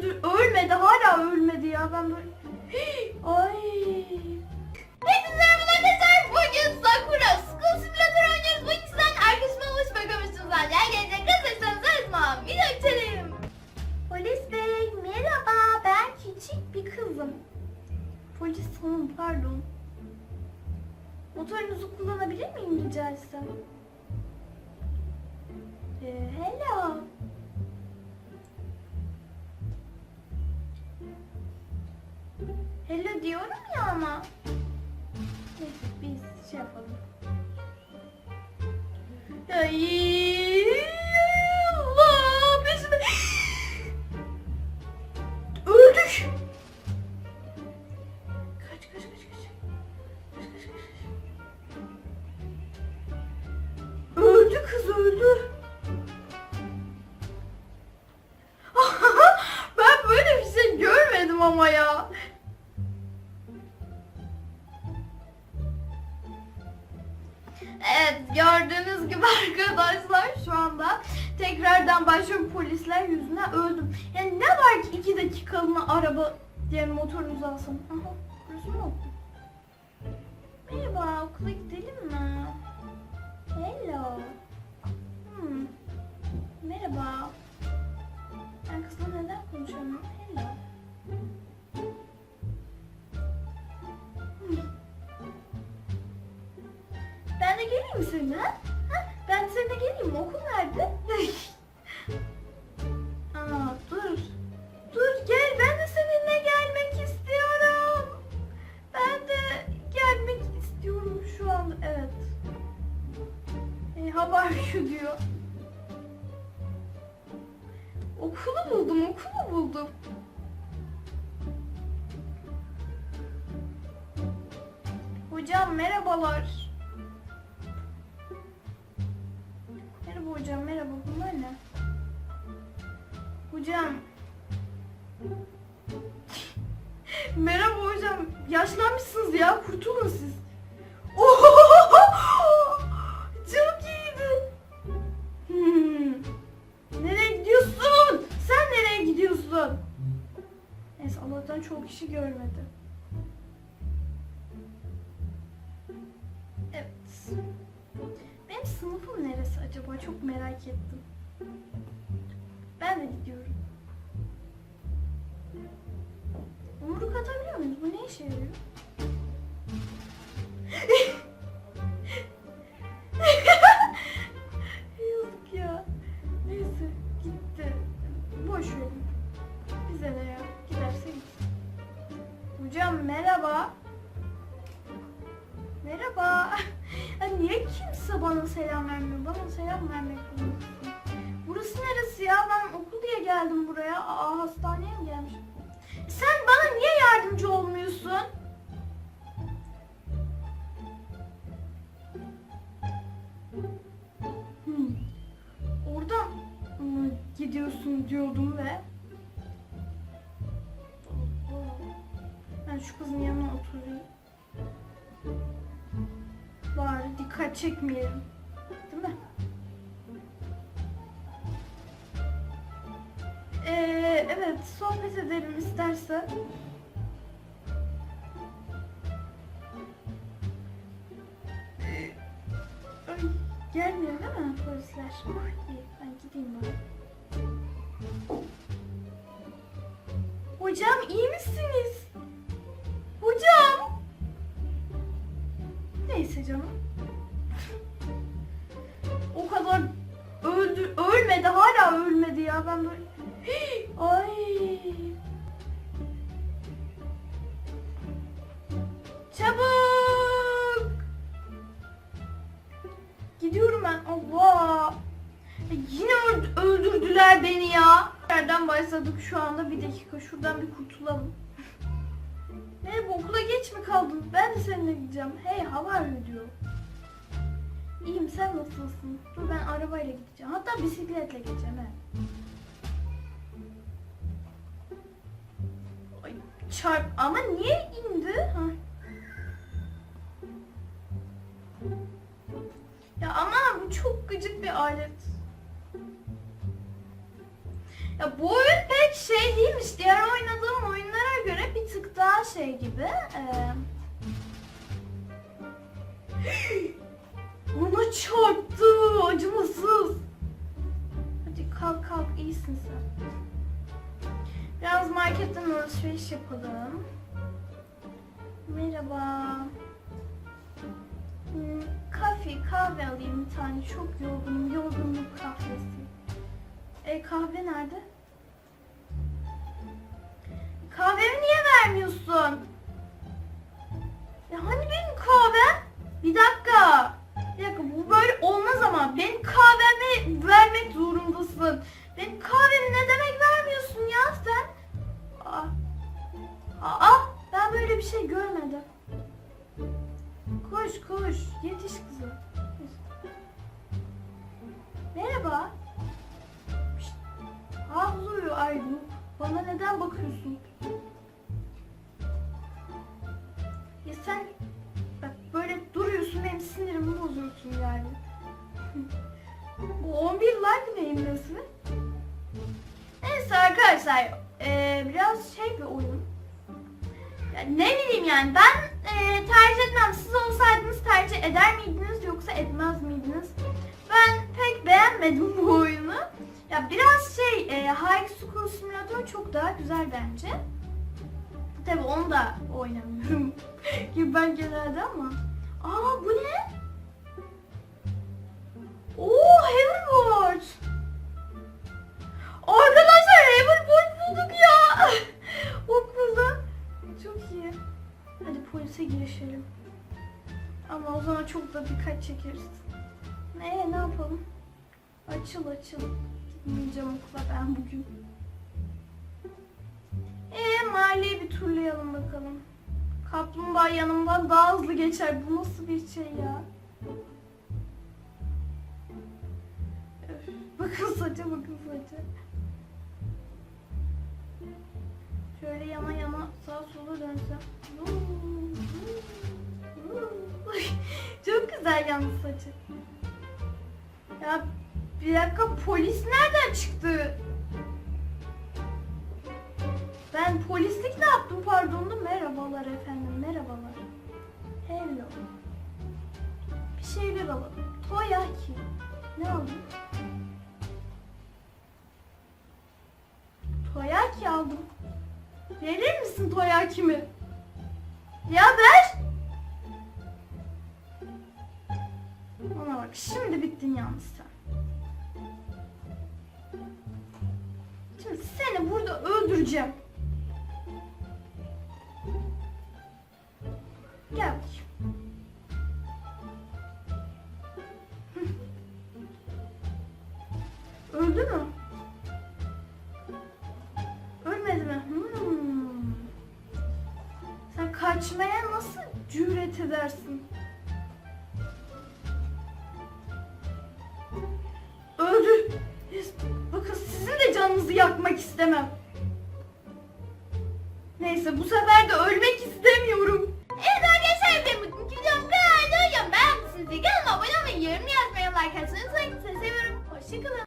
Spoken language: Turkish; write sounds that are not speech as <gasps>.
öldü ölmedi hala ölmedi ya ben böyle ay Hepinize merhaba arkadaşlar. Bugün Sakura School Simulator oynuyoruz. Bu ikisinden arkadaşıma ulaşmak görmüştünüz. Gel gelecek kızlarsanız Özma. Video içelim. polis bey merhaba ben küçük bir kızım polis hanım pardon motorunuzu kullanabilir miyim rica etsem ee, hello Hello diyorum ya ama. Neyse biz şey yapalım. Ay Allah biz mi? <gasps> Öldük. Kaç kaç kaç kaç. Kaç kaç kaç. Öldü kız öldü. Evet gördüğünüz gibi <laughs> arkadaşlar şu anda tekrardan başlıyorum polisler yüzünden öldüm. Yani ne var ki iki dakikalığına araba yani motorunuzu alsam. Aha de geleyim mi seninle? Ha? Ha? Ben seninle geleyim mi? Okul nerede? <laughs> Aa, dur. Dur gel ben de seninle gelmek istiyorum. Ben de gelmek istiyorum şu anda. Evet. E, haber şu diyor. Okulu buldum, okulu buldum. Hocam merhabalar. Merhaba hocam, merhaba. Bunlar ne? Hocam. <laughs> merhaba hocam. Yaşlanmışsınız ya. Kurtulun siz. <laughs> Çok iyiydi. Hmm. Nereye gidiyorsun? Sen nereye gidiyorsun? Neyse Allah'tan çok kişi görmedi. Merak ettim. Ben de gidiyorum. Yumruk atabiliyor muyuz? Bu ne işe yarıyor? <laughs> Yazık ya. Neyse gitti. Boş verin. Bize ne ya? Giderse gitsin. Hocam merhaba. Merhaba. Niye kimse bana selam vermiyor? Bana selam vermek zorundasın. Burası neresi ya? Ben okul diye geldim buraya. Aa hastaneye mi gelmişim? Sen bana niye yardımcı olmuyorsun? Hmm. Oradan mı gidiyorsun diyordum ve ben şu kızın yanına oturayım. Dikkat çekmeyelim. Değil mi? Ee, evet sohbet edelim isterse. Ee, Ay, gelmiyor değil mi polisler? İyi, ben gideyim bari. Hocam iyi misiniz? Hocam! Neyse canım. Ölmedi hala ölmedi ya ben böyle. <gasps> Ay. Çabuk. Gidiyorum ben. Allah. Yine öld- öldürdüler beni ya. Nereden başladık şu anda? Bir dakika şuradan bir kurtulalım. <laughs> Merhaba okula geç mi kaldın? Ben de seninle gideceğim. Hey hava diyor. İyiyim sen nasılsın? Dur ben arabayla gideceğim. Hatta bisikletle gideceğim he. Ay, çarp ama niye indi? Ha. Ya ama bu çok gıcık bir alet. Ya bu oyun pek şey değilmiş. Diğer oynadığım oyunlara göre bir tık daha şey gibi. Ee... Ona çarptı. Acımasız. Hadi kalk kalk iyisin sen. Biraz marketten alışveriş yapalım. Merhaba. Hmm, Kahve, kahve alayım bir tane. Çok yorgunum. Yorgunluk kahvesi. E kahve nerede? Aydın. Bana neden bakıyorsun? Ya sen bak böyle duruyorsun benim sinirimi bozuyorsun yani. Bu 11 like neyin nesi? Neyse arkadaşlar eee, biraz şey bir oyun. Ya ne bileyim yani ben eee, tercih etmem. Siz olsaydınız tercih eder miydiniz yoksa etmez miydiniz? Ben pek beğenmedim bu oyunu. Ya biraz şey e, High School Simulator çok daha güzel bence. Tabi onu da oynamıyorum <laughs> gibi ben genelde ama. Aa bu ne? Oo Hoverboard. Arkadaşlar Hoverboard bulduk ya. <laughs> Okulda. Çok iyi. Hadi polise girişelim. Ama o zaman çok da dikkat çekeriz. Ne ne yapalım? Açıl açıl. Gitmeyeceğim okula ben bugün. Ee mahalleyi bir turlayalım bakalım. Kaplumbağa yanımdan daha hızlı geçer. Bu nasıl bir şey ya? Bakın saça bakın saça. Şöyle yana yana sağa sola dönsem. <laughs> Çok güzel yalnız saçı. Ya bir dakika polis nereden çıktı? Ben polislik ne yaptım pardon da merhabalar efendim merhabalar. Hello. Bir şeyler alalım. Toyaki. Ne alayım? Toyaki aldım. Verir misin toyakimi? Ya ver. Ona bak şimdi bittin yalnız sen. seni burada öldüreceğim. Gel. Öldü mü? Ölmedi mi? Hmm. Sen kaçmaya nasıl cüret edersin? Canınızı yakmak istemem. Neyse bu sefer de ölmek istemiyorum. Evet arkadaşlar benim bugünkü videom. Ya beğenmişsiniz. Kanalıma abone olmayı, yorum yazmayı, like atmayı unutmayın. Sizi seviyorum. Hoşçakalın.